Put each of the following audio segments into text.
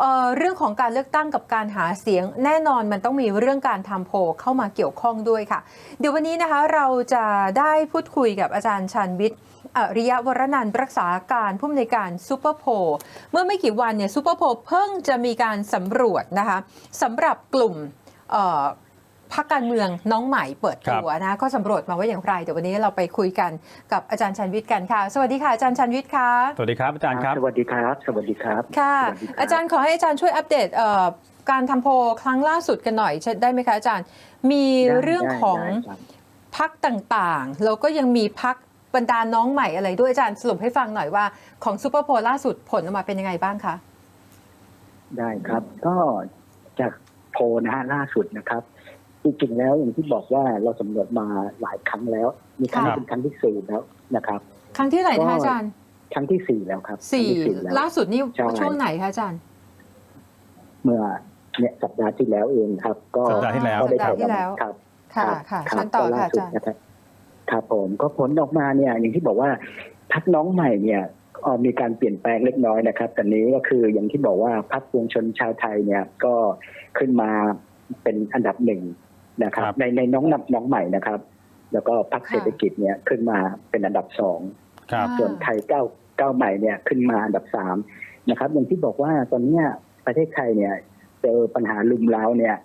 เเรื่องของการเลือกตั้งกับการหาเสียงแน่นอนมันต้องมีเรื่องการทำโพเข้ามาเกี่ยวข้องด้วยค่ะ เดี๋ยววันนี้นะคะเราจะได้พูดคุยกับอาจารย์ชันวิทย์อริยะวรนันรักษาการผู้อำนวยการซูเปอร์โพเมื่อไม่กี่วันเนี่ยซูเปอร์โพเพิ่งจะมีการสำรวจนะคะสำหรับกลุ่ม พักการเมืองน้องใหม่เปิดตัวนะก็สำรวจมาว่าอย่างไรเดี๋ยววันนี้เราไปคุยกันกับอาจารย์ชันวิทย์กันค่ะ สวัสดีค่ะอาจารย์ชันวิทย์ค่ะสวัสดีครับอาจารย์ครับสวัสดีครับสวัสดีครับค่ะสวัสดีครับอาจารย์ขอให้อาจารย์ช่วยอัปเดตเอ่อการทำโพลครั้งล่าสุดกันหน่อยได้ไหมคะอาจารย์ มีได้เรื่องได้ของได้ครับพักต่างๆแล้วก็ยังมีพักบรรดาน้องใหม่อะไรด้วยอาจารย์สรุปให้ฟังหน่อยว่าของซูเปอร์โพลล่าสุดผลออกมาเป็นยังไงบ้างคะได้ครับก็จากโพลนะฮะล่าสุดนะครับ จริงๆแล้วอย่างที่บอกว่าเราสำรวจมาหลายครั้งแล้ว มีครั้งค่ะนี้เป็นครั้งที่สี่แล้วนะครับ ครั้งที่ไหนนะก็คะอาจารย์ ครั้งที่สี่แล้วครับสี่ครั้งที่แล้วล่าสุดนี่ใช่ช่วงไหนคะอาจารย์ เมื่อเนี่ยสัปดาห์ที่แล้วเองครับ ก็สัปดาห์ที่แล้วก็ได้สัปดาห์ที่แล้วครับ ค่ะรับค่ะรับเชิญต่อก็ล่าค่ะอาสุดจารย์นะครับครับผมก็ผลออกมาเนี่ยอย่างที่บอกว่าพักน้องใหม่เนี่ยเอ่อมีการเปลี่ยนแปลงเล็กน้อยนะครับแต่นี้ก็คืออย่างที่บอกว่าพักปวงชนชาวไทยเนี่ยก็ขึ้นมาเป็นอันดับหนึ่ง นะครับครับ ในในน้องนับน้องใหม่นะครับ แล้วก็พักเศรษฐกิจเนี่ยขึ้นมาเป็นอันดับสองครับอ่าส่วนไทยเก้าเก้าใหม่เนี่ยขึ้นมาอันดับสามนะครับ อย่างที่บอกว่าตอนเนี้ยประเทศไทยเนี่ยเจอปัญหาลุมเล้าเนี่ย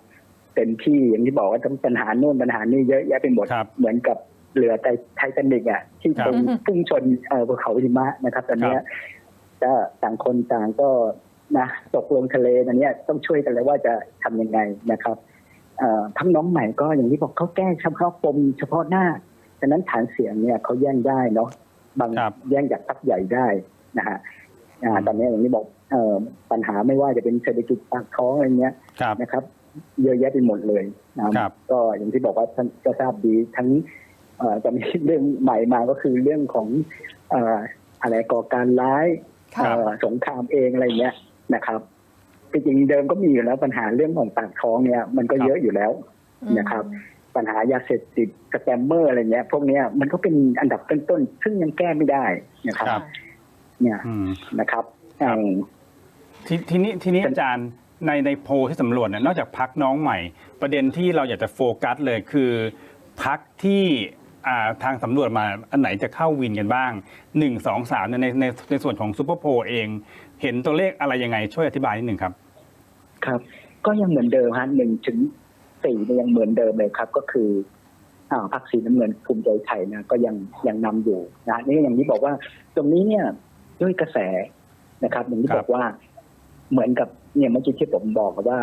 เต็มที่อย่างที่บอกว่าต้องปัญหาโน่นปัญหานี่เยอะแยะไปหมดครับเหมือนกับเรือไทไททานิกอะที่ครับตรงพุ่งชนเอ่อภูเขาหิมะนะครับ ตอนเนี้ยก็ต่างคนต่างก็นะตกลงทะเลตอนเนี้ยต้องช่วยกันเลยว่าจะทำยังไงนะครับเอ่อ ทั้งน้องใหม่ก็อย่างที่บอกเขาแก้เฉพาะปมเฉพาะหน้าฉะนั้นฐานเสียงเนี่ยเขาแย่งได้เนาะบางครับแย่งจากพรรคใหญ่ได้นะฮะอ่าตอนนี้อย่างที่บอกเอ่อปัญหาไม่ว่าจะเป็นเศรษฐกิจปากท้องอะไรเงี้ยครับนะครับ เยอะแยะไปหมดเลยนะครับ ก็อย่างที่บอกว่าท่านก็ทราบดีทั้งเอ่อจะมีเรื่องใหม่มาก็คือเรื่องของเอ่ออะไรก่อการร้ายค่ะเอ่อสงครามเองอะไรเงี้ยนะครับ จริงๆเดิมก็มีอยู่แล้วปัญหาเรื่องของปากท้องเนี่ย มันก็เยอะอยู่แล้วนะครับ ปัญหายาเสพติดสแกมเมอร์อะไรเงี้ย พวกเนี้ยมันก็เป็นอันดับต้นๆซึ่งยังแก้ไม่ได้นะครับครับเนี่ยอืมนะครับครับอืมทีทีนี้ทีนี้อาจารย์ในในโพลที่สำรวจเนี่ยนอกจากพักน้องใหม่ ประเด็นที่เราอยากจะโฟกัสเลยคือพักที่อ่าทางสำรวจมาอันไหนจะเข้าวินกันบ้างหนึ่งสองสามในในในในส่วนของซูเปอร์โพลเอง เห็นตัวเลขอะไรยังไงช่วยอธิบายนิดหนึ่งครับ ครับ ก็ยังเหมือนเดิมฮะหนึ่งถึงสี่เนี่ยยังเหมือนเดิมเลยครับ ก็คืออ่าพรรคสีน้ำเงินภูมิใจไทยนะก็ยังยังนำอยู่นะนี่อย่างที่บอกว่าตรงนี้เนี่ยด้วยกระแสนะครับ อย่างที่ครับบอกว่าเหมือนกับเนี่ยเมื่อกี้ที่ผมบอกว่า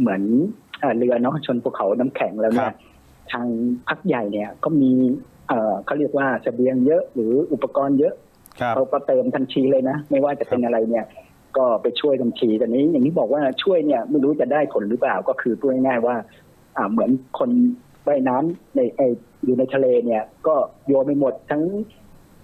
เหมือนเอ่อเรือเนาะชนภูเขาน้ำแข็งแล้วเนี่ครัยบทางพักใหญ่เนี่ยก็มีเอ่อเขาเรียกว่าเสบียงเยอะหรืออุปกรณ์เยอะครับเขาก็เติมทันทีเลยนะ ไม่ว่าจะเป็นอะไรเนี่ย ก็ไปช่วยทันทีแต่นี้ อย่างที่บอกว่าช่วยเนี่ยไม่รู้จะได้ผลหรือเปล่าก็คือพูดง่ายๆว่า อ่าเหมือนคนว่ายน้ำในไออยู่ในทะเลเนี่ย ก็โยนไปหมดทั้ง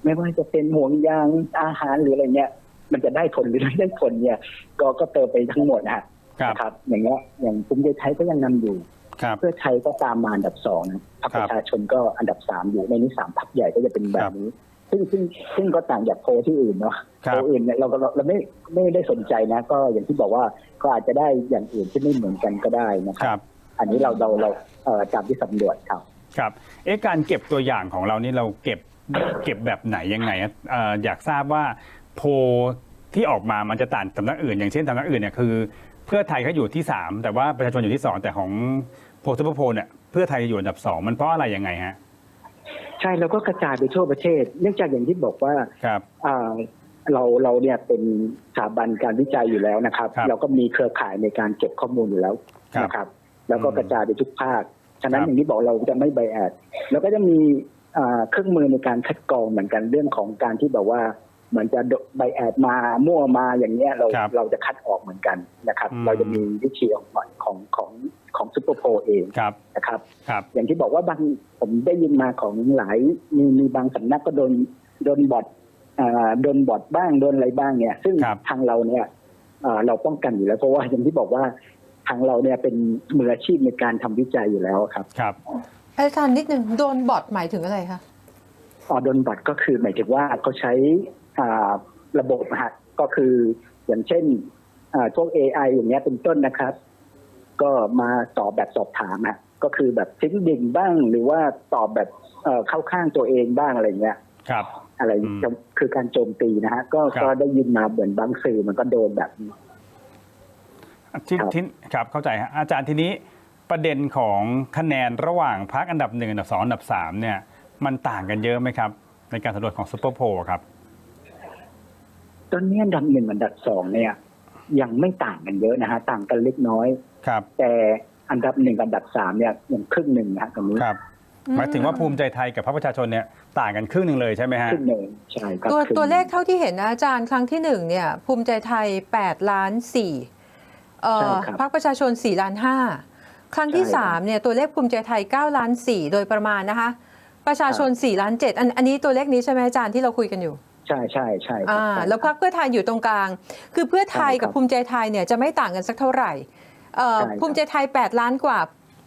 ไม่ว่าจะเป็นห่วงยางอาหารหรืออะไรเงี้ยมันจะได้ผลหรือไม่ได้ผลเนี่ย ก็ก็เติมไปทั้งหมดนะฮะครับนะครับอย่างเงี้ยอย่างภูมิใจไทยก็ยังนำอยู่ครับเพื่อไทยก็ตามมาอันดับสองนะพรรคครัปบระชาชนก็อันดับสามอยู่ในนี้สามพรรคใหญ่ก็จะเป็นแบบนี้ ซึ่งซึ่งซึ่งก็ต่างจากโพลที่อื่นเนาะครัโพบลอื่นเนี่ยเราเราเราไม่ไม่ได้สนใจนะ ก็อย่างที่บอกว่าก็อาจจะได้อย่างอื่นที่ไม่เหมือนกันก็ได้นะคครับ รับ อันนี้เราเราเราเอ่อตามที่สำรวจครับ ครับ เอ๊ะ การเก็บตัวอย่างของเรานี่เราเก็บเก็บแบบไหนยังไงอะเอ่ออยากทราบว่าโพลที่ออกมามันจะต่างสำนักอื่น อย่างเช่นสำนักอื่นเนี่ยคือ เพื่อไทยเขาอยู่ที่ 3 แต่ว่าประชาชนอยู่ที่ 2 แต่ของโพลซูเปอร์โพลเนี่ยเพื่อไทยอยู่อันดับ 2 มันเพราะอะไรยังไงฮะ ใช่แล้วก็กระจายไปทั่วประเทศ เนื่องจากอย่างที่บอกว่าครับอ่าเราเราเนี่ยเป็นสถาบันการวิจัยอยู่แล้วนะครับ ครับเราก็มีเครือข่ายในการเก็บข้อมูลอยู่แล้วครับนะครับ แล้วก็อืมกระจายไปทุกภาค ฉะนั้นครับ อย่างที่บอกเราจะไม่ไบแอดแล้วก็จะมีอ่าเครื่องมือในการคัดกรองเหมือนกันเรื่องของการที่แบบว่า เหมือนจะไบแอดมามั่วมาอย่างเงี้ยเราครับเราจะคัดออกเหมือนกันนะครับ อืม เราจะมีวิธีของของของของซุปเปอร์โพลเองครับนะครับ ครับ อย่างที่บอกว่าบางผมได้ยินมาของหลายมีมีบางสำนักก็โดนโดนบอทอ่าโดนบอทบ้างโดนอะไรบ้างเนี่ย ซึ่งครับ ทางเราเนี่ยอ่าเราป้องกันอยู่แล้วเพราะว่าอย่างที่บอกว่าทางเราเนี่ยเป็นมืออาชีพในการทำวิจัยอยู่แล้วครับครับ อาจารย์นิดนึงโดนบอทหมายถึงอะไรคะออโดนบอทก็คือหมายถึงว่าเขาใช้อ่า ระบบนะฮะก็คืออย่างเช่นอ่าพวก AI อย่างเงี้ยเป็นต้นนะครับ ก็มาตอบแบบสอบถามอะก็คือแบบทิ้งดิ่งบ้างหรือว่าตอบแบบเอ่อเข้าข้างตัวเองบ้างอะไรเงี้ย ครับ อะไรอืมคือการโจมตีนะฮะก็ครับก็ได้ยินมาเหมือนบางสื่อมันก็โดนแบบนี้ที่ครับที่ครับเข้าใจฮะอาจารย์ทีนี้ประเด็นของคะแนนระหว่างพักอันดับหนึ่งอันดับสองอันดับสามเนี่ย มันต่างกันเยอะไหมครับ ในการสำรวจของซูเปอร์โพลครับ ตอนนี้อันดับหนึ่งอันดับสองเนี่ย ยังไม่ต่างกันเยอะนะฮะต่างกันเล็กน้อย ครับ แต่อันดับหนึ่งอันดับสามเนี่ยยังครึ่งหนึ่งนะฮะตรงนี้ครับ หมายถึงว่าภูมิใจไทยกับพรรคประชาชนเนี่ยต่างกันครึ่งหนึ่งเลยใช่ไหมฮะ ครึ่งหนึ่งใช่ครับตัวครึ่งตัวเลขเท่าที่เห็นนะอาจารย์ครั้งที่หนึ่งเนี่ย ภูมิใจไทย 8 ล้าน4เอ่อพรรคประชาชน 4 ล้าน 5 ครั้งที่3เนี่ยตัวเลขภูมิใจไทย 9 ล้าน 4 โดยประมาณนะคะ ประชาชน 4 ล้าน 7 อันอันนี้ตัวเลขนี้ใช่ไหมอาจารย์ที่เราคุยกันอยู่ ใช่ใช่ใช่ครับอ่าใช่แล้วพรรคเพื่อไทยอยู่ตรงกลาง คือเพื่อไทยใช่ครับกับภูมิใจไทยเนี่ยจะไม่ต่างกันสักเท่าไหร่เอ่อใช่ครับภูมิใจไทย 8 ล้านกว่า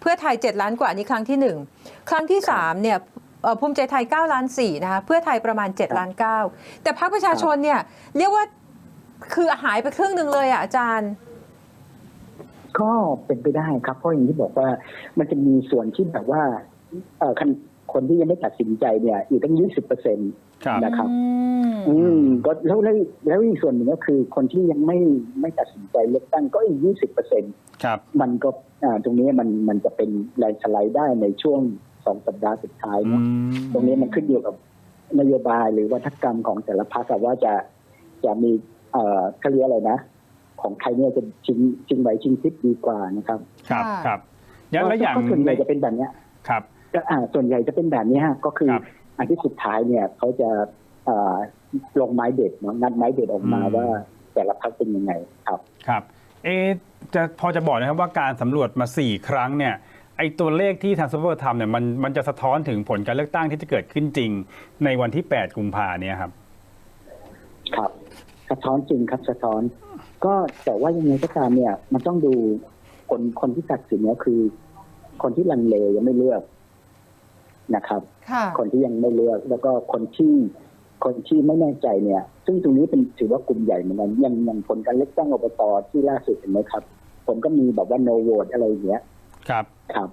เพื่อไทย 7 ล้านกว่านี่ครั้งที่ 1 ครั้งที่3เนี่ยเอ่อภูมิใจไทย 9 ล้าน4นะคะเพื่อไทยประมาณ 7 ล้าน 9 แต่พรรคประชาชนเนี่ยเรียกว่าคือหายไปครึ่งหนึ่งเลยอะอาจารย์ ก็เป็นไปได้ครับ เพราะอย่างที่บอกว่ามันจะมีส่วนที่แบบว่าเอ่อคนคนที่ยังไม่ตัดสินใจเนี่ยอีกตั้งยี่สิบเปอร์เซ็นต์ครับ นะครับอืมอืมก็แล้วแล้วแล้วอีกส่วนหนึ่งก็คือคนที่ยังไม่ไม่ตัดสินใจเลือกตั้งก็อีกยี่สิบเปอร์เซ็นต์ครับมันก็อ่าตรงนี้มันมันจะเป็นแรงสไลด์ได้ในช่วงสองสัปดาห์สุดท้ายอืเนาะมตรงนี้มันขึ้นอยู่กับนโยบายหรือวัฒกรรมของแต่ละพรรคอะว่าจะจะมีเอ่อเขาเรียกอะไรนะ ของใครเนี่ยจะชิงชิงไหวชิงทิศดีกว่านะครับ ครับค่ะครับแล้วแล้วอย่างก็ส่วนใหญ่จะเป็นแบบเนี้ยครับก็อ่าส่วนใหญ่จะเป็นแบบนี้ฮะก็คือครับ อันที่สุดท้ายเนี่ยเขาจะเอ่อลงไม้เด็ดเนาะนัดไม้เด็ดออกมาอืมว่าแต่ละพรรคเป็นยังไงครับครับเอะจะพอจะบอกนะครับว่าการสำรวจมา 4 ครั้งเนี่ยไอตัวเลขที่ทางซูเปอร์ทำเนี่ยมันมันจะสะท้อนถึงผลการเลือกตั้งที่จะเกิดขึ้นจริง ในวันที่ 8 กุมภาเนี่ยครับ ครับ สะท้อนจริงครับสะท้อน ก็แต่ว่ายังไงก็ตามเนี่ย มันต้องดูคนคนที่ตัดสินเนี่ยคือ คนที่ลังเลยังไม่เลือก นะครับค่ะคนที่ยังไม่เลือกแล้วก็คนที่คนที่ไม่แน่ใจเนี่ย ซึ่งตรงนี้เป็นถือว่ากลุ่มใหญ่เหมือนกันอยังอยังผลการเลือกตั้งอบตที่ล่าสุดเห็นไหมครับ ผมก็มีแบบว่า no vote อะไรอย่างเงี้ยครับครับ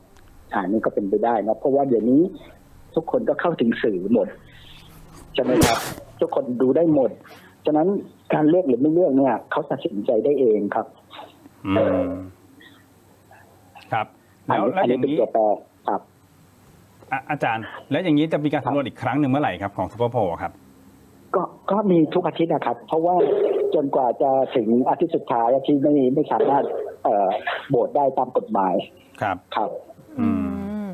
อ่านี่ก็เป็นไปได้นะเพราะว่าเดี๋ยวนี้ทุกคนก็เข้าถึงสื่อหมดใช่ไหมครับ ทุกคนดูได้หมด ฉะนั้นการเลือกหรือไม่เลือกเนี่ยเขาตัดสินใจได้เองครับอืมครับอันแล้วนี้แล้วอันอนี้ย่างเป็นนี้ตัวแปรครับ อะอาจารย์ แล้วอย่างนี้จะมีการสำรวจอีกครั้งหนึ่งเมื่อไหร่ครับของซูเปอร์โพลครับ ก็ก็มีทุกอาทิตย์นะครับ เพราะว่าจนกว่าจะถึงอาทิตย์สุดท้ายที่ไม่ไม่สามารถเอ่อโบสได้ตามกฎหมายครับ ครับ อือืมม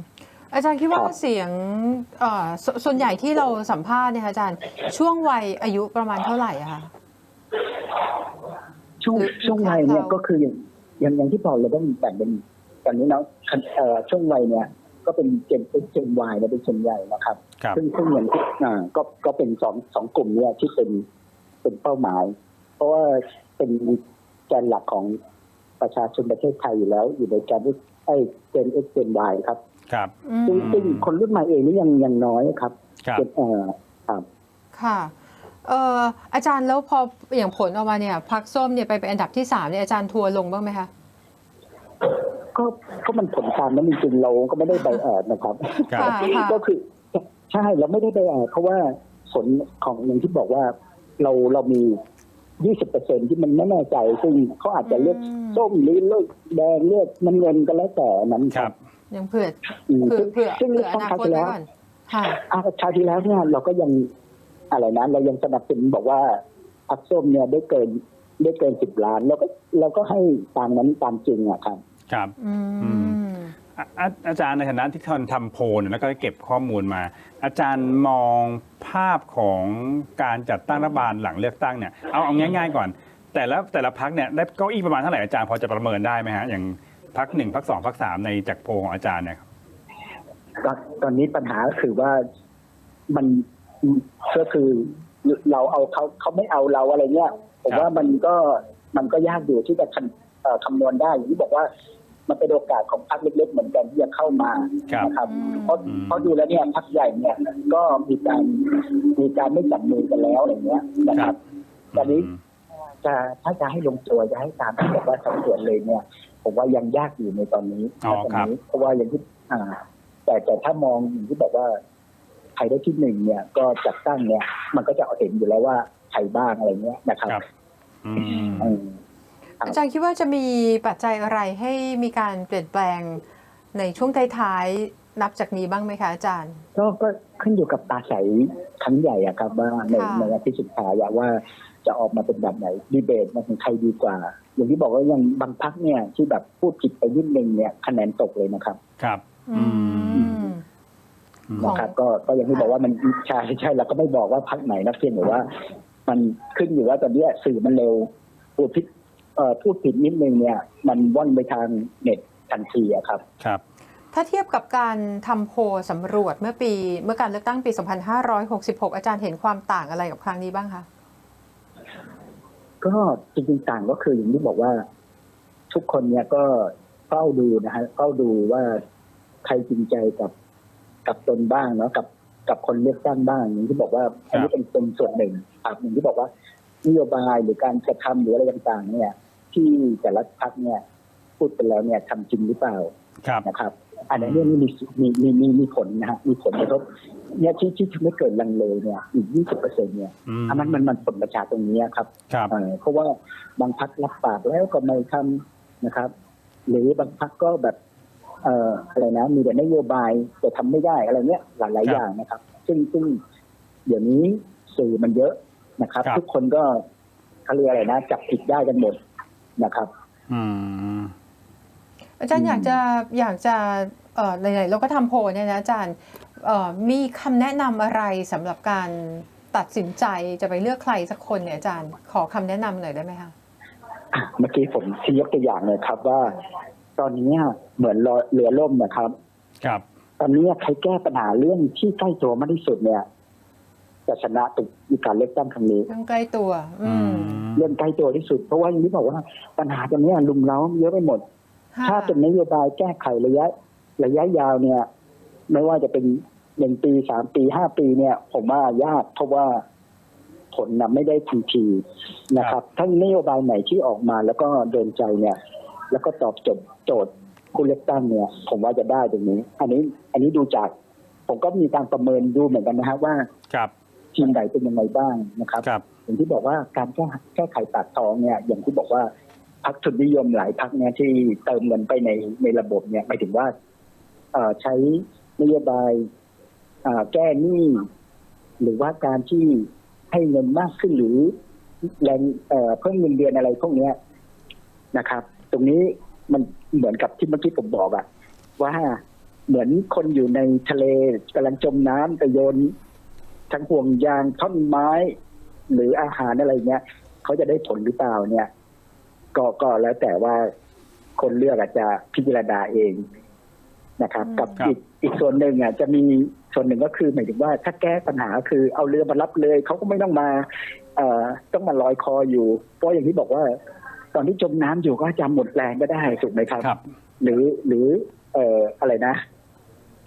อาจารย์คิดว่าครับ เสียงเอ่อสส่วนใหญ่ที่เราสัมภาษณ์เนี่ยค่ะอาจารย์ช่วงวัยอายุประมาณเท่าไหร่อะคะ ช่วงหรือช่วงวัยเนี่ยเรา ก็คืออย่างอย่างอย่างที่บอกเราต้องแบ่งเป็นตอนนี้เนาะเอ่อช่วงวัยเนี่ย ก็เป็นเจนเป็นเจนวายเนี่ยเป็นส่วนใหญ่นะครับ ครับซึ่งซึ่งอย่างที่อ่าก็ก็เป็นสองสองกลุ่มเนี่ยที่เป็นเป็นเป้าหมาย เพราะว่าเป็นแกนหลักของประชาชนประเทศไทยอยู่แล้ว อยู่ในการที่ไอ้เจนเอ็กเจนวายครับครับ อืมซึ่งซึ่งคนรุ่นใหม่เองนี่ยังยังน้อยครับครับเจนเอ่อครับ ค่ะเอ่ออาจารย์แล้วพออย่างผลออกมาเนี่ยพักส้มเนี่ยไปเป็นอันดับที่สามเนี่ยอาจารย์ทัวร์ลงบ้างไหมคะ ก็ก็มันผลตามนั้นจริงๆเราก็ไม่ได้ใบแอดนะครับครับค่ะค่ะก็คือใช่เราไม่ได้ใบแอดเพราะว่าผลของอย่างที่บอกว่าเราเรามี20เปอร์เซ็นที่มันไม่แน่ใจ ซึ่งเขาอาจจะเลือกอืมส้มหรือเลือกแดงเลือกน้ำเงินก็แล้วแต่นั้นครับ ยังเผื่ออืมเผื่อเผื่อซึ่งเผื่ออซึ่งนาคราวคตที่ไว้แล้วก่อนค่ะอาคราวที่แล้วเนี่ยเราก็ยังอะไรนะเรายังสนับสนุนบอกว่าพักส้มเนี่ยได้เกินได้เกินสิบล้านแล้วก็เราก็ให้ตามนั้นตามจริงอะครับ ครับอือืมอาอาอาจารย์ในฐานะที่ท่านทำโพลเนี่ยแล้วก็ได้เก็บข้อมูลมา อาจารย์มองภาพของการจัดตั้งรัฐบาลหลังเลือกตั้งเนี่ยเอาเอาง่ายๆก่อน แต่ละแต่ละพักเนี่ยได้เก้าอี้ประมาณเท่าไหร่อาจารย์พอจะประเมินได้ไหมฮะอย่างพักหนึ่งพักสองพักสามในจากโพลของอาจารย์เนี่ยครับตอนตอนนี้ปัญหาก็คือว่ามันก็คือเราเอาเขาเขาไม่เอาเราอะไรเงี้ยผมว่ามันก็มันก็ยากอยู่ที่จะคำเอ่อคำนวณได้อย่างที่บอกว่า มันเป็นโอกาสของพรรคเล็กๆเหมือนกันที่จะเข้ามาครับนะครับอืมเพราะอืมเพราะดูแล้วเนี่ยพรรคใหญ่เนี่ยก็มีการมีการไม่จับมือกันแล้วอะไรเงี้ยนะคครัรับบตอนนี้อืมจะถ้าจะให้ลงตัวจะให้ตามที่บอกว่าสัดส่วนเลยเนี่ย ผมว่ายังยากอยู่ในตอนนี้อ๋อณตอนครับนี้เพราะว่าอย่างที่อ่า แต่แต่ถ้ามองอย่างที่บอกว่าใครได้ที่หนึ่งเนี่ย ก็จัดตั้งเนี่ย มันก็จะเห็นอยู่แล้วว่าใครบ้างอะไรเงี้ยนะครับครับอืม อืมครับอาจารย์คิดว่าจะมีปัจจัยอะไรให้มีการเปลี่ยนแปลงในช่วงท้ายๆนับจากนี้บ้างไหมคะอาจารย์ ก็ก็ขึ้นอยู่กับตาใสครั้งใหญ่อะครับว่าในค่ะในอาทิตย์สุดท้ายอะว่าจะออกมาเป็นแบบไหนดีเบตมาถึงใครดีกว่า อย่างที่บอกว่ายังบางพักเนี่ยที่แบบพูดผิดไปนิดนึงเนี่ยคะแนนตกเลยนะครับ ครับอืมของนะครับก็ก็อย่างที่บอกว่ามันใช่ใช่แล้วก็ไม่บอกว่าพักไหนนะเพียงแต่ว่า มันขึ้นอยู่ว่าตอนเนี้ยสื่อมันเร็วพูดผิดเอ่อ พูดผิดนิดนึงเนี่ย มันว่อนไปทางเน็ตทันทีอะครับครับ ถ้าเทียบกับการทำโพลสำรวจเมื่อปี เมื่อการเลือกตั้งปี 2566 อาจารย์เห็นความต่างอะไรกับครั้งนี้บ้างคะก็จริงๆต่างก็คืออย่างที่บอกว่า ทุกคนเนี่ยก็เฝ้าดูนะฮะเฝ้าดูว่าใครจริงใจกับกับตนบ้างเนาะกับกับคนเลือกตั้งบ้างอย่างที่บอกว่าอันนี้เป็นเป็นส่วนหนึ่งครับอย่างที่บอกว่านโยบายหรือการกระทำหรืออะไรต่างๆ เนี่ย ที่แต่ละพรรคเนี่ยพูดไปแล้วเนี่ยทำจริงหรือเปล่าครับนะครับ อันนี้เนี่ยมีมีมีมีมีผลนะฮะมีผลกระทบเนี่ยที่ที่ทำให้เกิดลังเลเนี่ยอีกยี่สิบเปอร์เซ็นเนี่ยอืมอันนั้นมันมันผลประชาตรงนี้ครับครับเอ่อเพราะว่าบางพักรับปากแล้วก็ไม่ทำนะครับ หรือบางพักก็แบบเอ่ออะไรนะ มีแต่นโยบายแต่ทำไม่ได้อะไรเนี้ยหลายหลายครับอย่างนะครับ ซึ่งซึ่งเดี๋ยวนี้สื่อมันเยอะนะครับครับทุกคนก็เขาเรียกอะไรนะ จับผิดได้กันหมด นะครับ อืมอาจารย์อืมอยากจะอยากจะเอ่อไหนๆเราก็ทำโพลเนี่ยนะอาจารย์เอ่อมีคำแนะนำอะไรสำหรับการตัดสินใจจะไปเลือกใครสักคนเนี่ยอาจารย์ขอคำแนะนำหน่อยได้ไหมคะอะเมื่อกี้ผมที่ยกตัวอย่างเลยครับว่า ตอนนี้เหมือนเรือล่มนะครับ ครับ ตอนนี้ใครแก้ปัญหาเรื่องที่ใกล้ตัวมากที่สุดเนี่ย จะชนะตุกในการเลือกตั้งครั้งนี้เรื่องใกล้ตัว อือืมมเรื่องใกล้ตัวที่สุด เพราะว่าอย่างที่บอกว่าปัญหาตรงเนี้ยลุมเล้าเยอะไปหมดค่ะถ้าเป็นนโยบายแก้ไขระยะ ระยะยาวเนี่ย ไม่ว่าจะเป็นหนึ่งปีสามปีห้าปีเนี่ย ผมว่ายากเพราะว่าผลนะไม่ได้ทันทีนะครับถ้านโยบายไหนที่ออกมาแล้วก็โดนใจเนี่ย แล้วก็ตอบโจทย์โจทย์ผู้เลือกตั้งเนี่ย ผมว่าจะได้ตรงนี้ อันนี้ อันนี้ดูจาก ผมก็มีการประเมินดูเหมือนกันนะฮะว่าครับ ทีมไหนเป็นยังไงบ้างนะครับครับอย่างที่บอกว่าการแก้แก้ไขปากท้องเนี่ยอย่างที่บอกว่าพรรคทุนนิยมหลายพรรคเนี่ยที่เติมเงินไปในในระบบเนี่ยหมายถึงว่าเอ่อใช้นโยบายเอ่อแก้หนี้หรือว่าการที่ให้เงินมากขึ้นหรือแรงเอ่อเพิ่มเงินเดือนอะไรพวกเนี้ยนะครับ ตรงนี้มันเหมือนกับที่เมื่อกี้ผมบอกอะว่าเหมือนคนอยู่ในทะเลกำลังจมน้ำแต่โยน ทั้งห่วงยางท่อนไม้ หรืออาหารอะไรเงี้ยเขาจะได้ผลหรือเปล่าเนี่ย ก็ก็แล้วแต่ว่าคนเลือกอาจจะพิจารณาเองนะครับอืมกับครับอีกอีกส่วนหนึ่งอะจะมีส่วนหนึ่งก็คือหมายถึงว่าถ้าแก้ปัญหาคือเอาเรือมารับเลยเขาก็ไม่ต้องมาเอ่อต้องมาลอยคออยู่ เพราะอย่างที่บอกว่า ตอนที่จมน้ำอยู่ก็จะหมดแรงก็ได้ถูกไหมครับครับหรือหรือ เอ่ออะไรนะ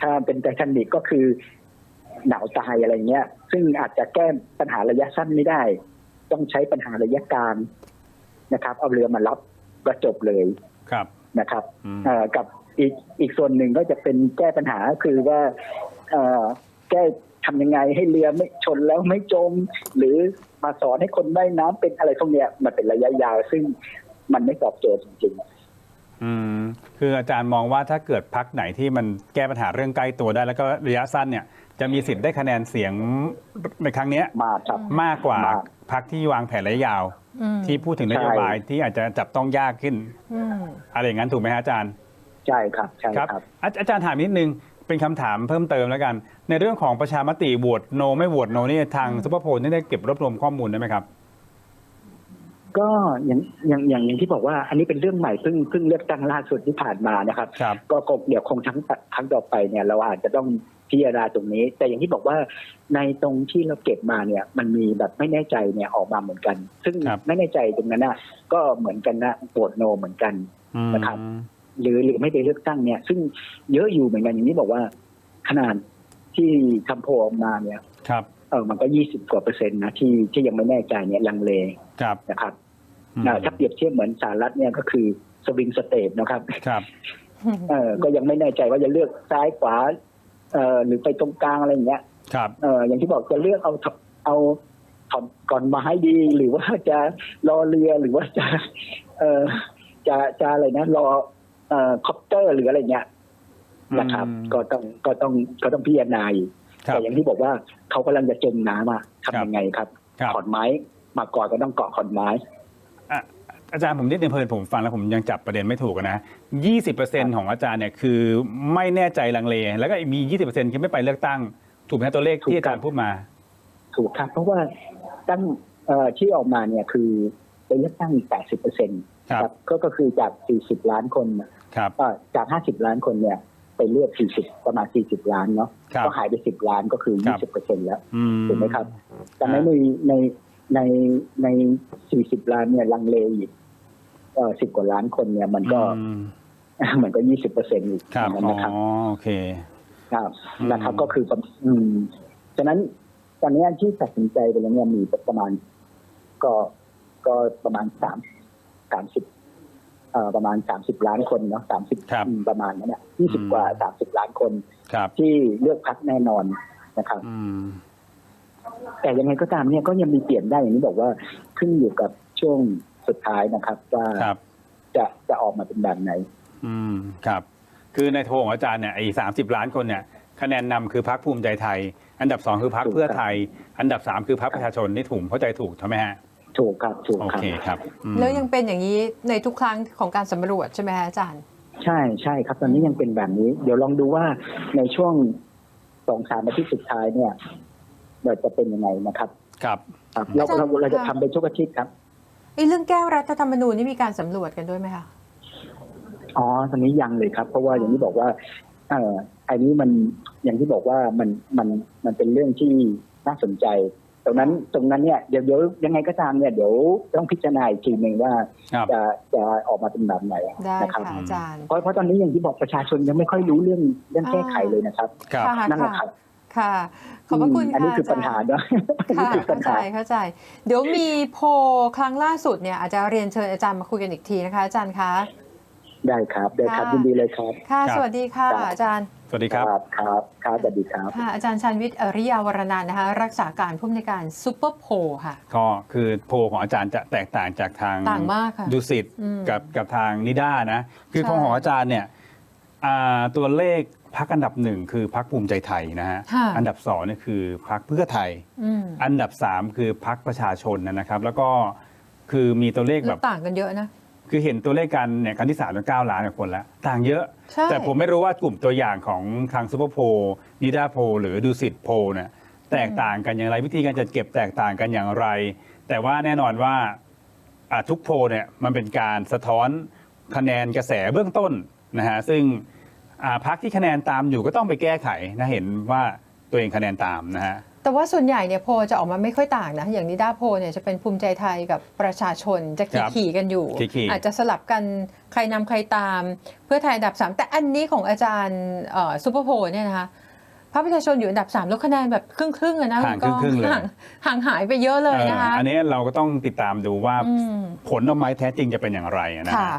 ถ้าเป็นไททานิกก็คือหนาวตายอะไรเงี้ย ซึ่งอาจจะแก้ปัญหาระยะสั้นไม่ได้ ต้องใช้ปัญหาระยะกลางนะครับ เอาเรือมารับก็จบเลยครับนะครับอืมเอ่อกับอีกอีกส่วนหนึ่งก็จะเป็นแก้ปัญหาคือว่าเอ่อแก้ทำยังไงให้เรือไม่ชนแล้วไม่จม หรือมาสอนให้คนว่ายน้ำเป็นอะไรพวกเนี้ยมันเป็นระยะยาว ซึ่งมันไม่ตอบโจทย์จริงๆอืมคืออาจารย์มองว่าถ้าเกิดพักไหนที่มันแก้ปัญหาเรื่องใกล้ตัวได้ แล้วก็ระยะสั้นเนี่ย จะมีสิทธิ์ได้คะแนนเสียงในครั้งเนี้ยมากครับ มากกว่ามากพักที่วางแผนระยะยาว อืมที่พูดถึงนโยบายที่อาจจะจับต้องยากขึ้น อืม อะไรอย่างนั้นถูกไหมฮะอาจารย์ ใช่ครับใช่ครับ ครับอาอาจารย์ถามนิดนึง เป็นคำถามเพิ่มเติมแล้วกัน ในเรื่องของประชามติโหวตโนไม่โหวตโนนี่ทางอืมซุปเปอร์โพลนี่ได้เก็บรวบรวมข้อมูลได้ไหมครับ ก็อย่างอย่างอย่างอย่างที่บอกว่า อันนี้เป็นเรื่องใหม่เพิ่งเพิ่งเลือกตั้งล่าสุดที่ผ่านมานะครับ ครับ ก็คงเดี๋ยวคงทั้งครั้งต่อไปเนี่ยเราอาจจะต้อง พิจารณาตรงนี้ แต่อย่างที่บอกว่าในตรงที่เราเก็บมาเนี่ย มันมีแบบไม่แน่ใจเนี่ยออกมาเหมือนกัน ซึ่งครับไม่แน่ใจตรงนั้นน่ะก็เหมือนกันนะโหวตโนเหมือนกันอืมนะครับหรือหรือไม่ไปเลือกตั้งเนี่ย ซึ่งเยอะอยู่เหมือนกันอย่างที่บอกว่า ขนาดที่ทำโพลออกมาเนี่ยครับเออมันก็ยี่สิบกว่าเปอร์เซ็นต์นะที่ที่ยังไม่แน่ใจเนี่ยลังเลครับนะครับอืมอ่าถ้าเปรียบเทียบเหมือนสหรัฐเนี่ยก็คือสวิงสเตทนะครับครับเออก็ยังไม่แน่ใจว่าจะเลือกซ้ายขวา เออหรือไปตรงกลางอะไรอย่างเงี้ยครับเอออย่างที่บอกจะเลือกเอาเอาถอนก่อนมาให้ดีหรือว่าจะรอเรือหรือว่าจะ เออจะจะอะไรนะรอเอ่อคอปเตอร์หรืออะไรเงี้ยนะครับอืมก็ต้องก็ต้องก็ต้องพิจารณาอยู่ครับแต่อย่างที่บอกว่าเขากำลังจะจมน้ำอะครับทำยังไงครับครับขอนไม้ มาก่อนก็ต้องเกาะขอนไม้ อะอาจารย์ผมนิดนึงเพลินผมฟังแล้วผมยังจับประเด็นไม่ถูกนะยี่สิบเปอร์เซ็นของอาจารย์เนี่ยคือไม่แน่ใจลังเล แล้วก็มียี่สิบเปอร์เซ็นคือไม่ไปเลือกตั้ง ถูกไหมฮะตัวเลขที่อาจารย์พูดมา ถูกครับ เพราะว่าตั้งเอ่อที่ออกมาเนี่ยคือเป็นเลือกตั้ง80เปอร์เซ็นต์ครับก็ก็คือจาก 40 ล้านคนน่ะครับเอ่อจาก 50 ล้านคนเนี่ยไปเลือก 40 ประมาณ 40 ล้านเนาะครับก็หายไป 10 ล้านก็คือครับ20เปอร์เซ็นต์แล้วอืมถูกไหมครับแต่ในในในใน ใน40ล้านเนี่ยลังเลอีกเอ่อ10กว่าล้านคนเนี่ย มันก็อืมมันก็20เปอร์เซ็นต์อีกครับอย่างอ๋นั้นนะครับอโอเค ครับอืม นะครับก็คือประอืมฉะนั้นตอนนี้ที่ตัดสินใจไปแล้วเนี่ยมีประมาณ ก็ก็ประมาณสามสามสิบเอ่อประมาณสามสิบล้านคนเนาะสามสิบครับประมาณนั้นเนี่ยยี่สิบอืม กว่าสามสิบล้านคนครับ ที่เลือกพักแน่นอนนะครับ อืม แต่ยังไงก็ตามเนี่ยก็ยังมีเปลี่ยนได้อย่างที่บอกว่าขึ้นอยู่กับช่วงสุดท้ายนะครับว่าครับจะจะออกมาเป็นแบบไหน อืมครับ คือในโทรของอาจารย์เนี่ยไอ้สามสิบล้านคนเนี่ยคะแนนนำคือพรรคภูมิใจไทย อันดับสองคือพรรคถูกครับเพื่อไทย อันดับสามคือพรรคประชาชนนี่ถูกเข้าใจถูกใช่ไหมฮะถูกครับถูกโอครับเคครับอืมแล้วยังเป็นอย่างนี้ในทุกครั้งของการสำรวจใช่ไหมคะอาจารย์ ใช่ใช่ครับตอนนี้ยังเป็นแบบนี้ เดี๋ยวลองดูว่าในช่วงสองสามอาทิตย์สุดท้ายเนี่ยเรา จะเป็นยังไงนะครับ ครับครับเราอาจารย์เราเราจะค่ะทำเป็นทุกอาทิตย์ครับไอ้เรื่องแก้รัฐธรรมนูญนี่มีการสำรวจกันด้วยไหมคะอ๋อตอนนี้ยังเลยครับ เพราะว่าอย่างที่บอกว่า เอ่ออันนี้มันอย่างที่บอกว่ามันมันมันเป็นเรื่องที่น่าสนใจ ตรงนั้นตรงนั้นเนี่ยเดี๋ยวเดี๋ยวยังไงก็ตามเนี่ยเดี๋ยวต้องพิจารณาอีกทีหนึ่งว่า ครับจะจะออกมาเป็นแบบไหนได้นะครับ ค่ะอาจารย์ เพราะเพราะตอนนี้อย่างที่บอกประชาชนยังไม่ค่อยรู้เรื่องเรื่องแก้ไขเลยนะครับ ครับค่ะนั่นแหละคค่ะรับ ค่ะ ขอบพระคุณมอันนี้ค่ะคือปัญหาอาจารย์เนาะอันนี้ค่ะคือปัเข้าญใจหาเข้าใจ เดี๋ยวมีโพลครั้งล่าสุดเนี่ยอาจจะเรียนเชิญอาจารย์มาคุยกันอีกทีนะคะ อาจารย์คะได้ครับได้ครับค่ะยินดีเลยครับ ค่ะครับสวัสดีค่ะครับอาจารย์ สวัสดีครับครับครับสวัสดีครับค่ะอาจารย์ชันวิทย์อริยาวรนันท์นะคะ รักษาการผู้อำนวยการซูเปอร์โพลค่ะ ก็คือโพลของอาจารย์จะแตกต่างจากทางต่างมากค่ะดุสิตอืมกับกับทางนิด้านะ คือใช่ของของอาจารย์เนี่ยอ่า ตัวเลขพักอันดับหนึ่งคือพักภูมิใจไทยนะฮะค่ะอันดับสองเนี่ยคือพักเพื่อไทยอืมอันดับสามคือพักประชาชนนะครับ แล้วก็คือมีตัวเลขแล้แบวบต่างกันเยอะนะ คือเห็นตัวเลขกันเนี่ยครั้งที่สามจนเก้าล้านกว่าคนแล้ว ต่างเยอะใช่แต่ผมไม่รู้ว่ากลุ่มตัวอย่างของทางซูเปอร์โพลนิดาโพลหรือดูสิตโพลเนี่ยแตกต่างกันอย่างไรวิธีการจัดเก็บแตกต่างกันอย่างไร แต่ว่าแน่นอนว่าอะทุกโพลเนี่ยมันเป็นการสะท้อนคะแนนกระแสเบื้องต้นนะฮะซึ่งอ่า พักที่คะแนนตามอยู่ก็ต้องไปแก้ไขนะเห็นว่าตัวเองคะแนนตามนะฮะแต่ว่าส่วนใหญ่เนี่ยโพลจะออกมาไม่ค่อยต่างนะ อย่างนิด้าโพลเนี่ยจะเป็นภูมิใจไทยกับประชาชนจะครับขี่ๆกันอยู่ขี่ๆอาจจะสลับกันใครนำใครตาม เพื่อไทยอันดับ 3 แต่อันนี้ของอาจารย์ซูเปอร์โพลเนี่ยนะคะพรรคประชาชนอยู่อันดับ3แล้วคะแนนแบบครึ่งๆอะนะห่างณก้อครึ่งๆเลยห่างห่างหายไปเยอะเลยนะคะเอ่ออันนี้เราก็ต้องติดตามดูว่าอืมผลออกมาแท้จริงจะเป็นอย่างไรนะฮะค่ะ